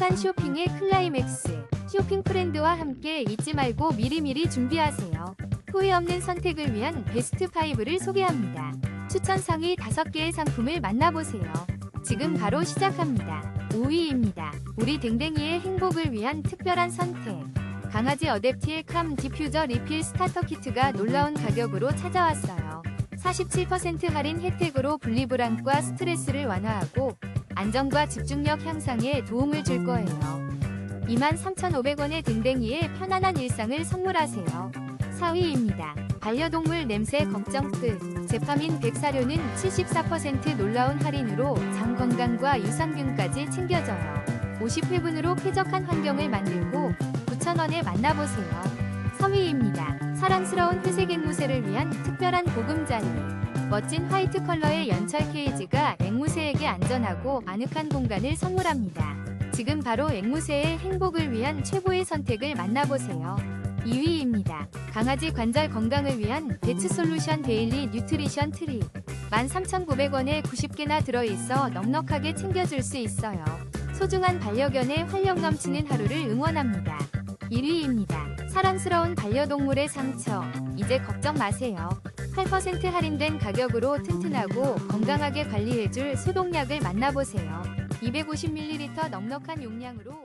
행복한 쇼핑의 클라이맥스. 쇼핑 프렌드와 함께 잊지 말고 미리미리 준비하세요. 후회 없는 선택을 위한 베스트 5를 소개합니다. 추천 상위 5개의 상품을 만나보세요. 지금 바로 시작합니다. 5위입니다. 우리 댕댕이의 행복을 위한 특별한 선택. 강아지 어댑티의 캄 디퓨저 리필 스타터 키트가 놀라운 가격으로 찾아왔어요. 47% 할인 혜택으로 분리불안과 스트레스를 완화하고 안정과 집중력 향상에 도움을 줄 거예요. 23,500원의 댕댕이의 편안한 일상을 선물하세요. 4위입니다. 반려동물 냄새 걱정 끝. 제파민 백사료는 74% 놀라운 할인으로 장 건강과 유산균까지 챙겨져요. 50회분으로 쾌적한 환경을 만들고 9,000원에 만나보세요. 3위입니다. 사랑스러운 회색 앵무새를 위한 특별한 보금자리. 멋진 화이트 컬러의 연철 케이지가 앵무새에게 안전하고 아늑한 공간을 선물합니다. 지금 바로 앵무새의 행복을 위한 최고의 선택을 만나보세요. 2위입니다. 강아지 관절 건강을 위한 배츠 솔루션 데일리 뉴트리션 트리. 13,900원에 90개나 들어있어 넉넉하게 챙겨줄 수 있어요. 소중한 반려견의 활력 넘치는 하루를 응원합니다. 1위입니다. 사랑스러운 반려동물의 상처. 이제 걱정 마세요. 8% 할인된 가격으로 튼튼하고 건강하게 관리해줄 소독약을 만나보세요. 250ml 넉넉한 용량으로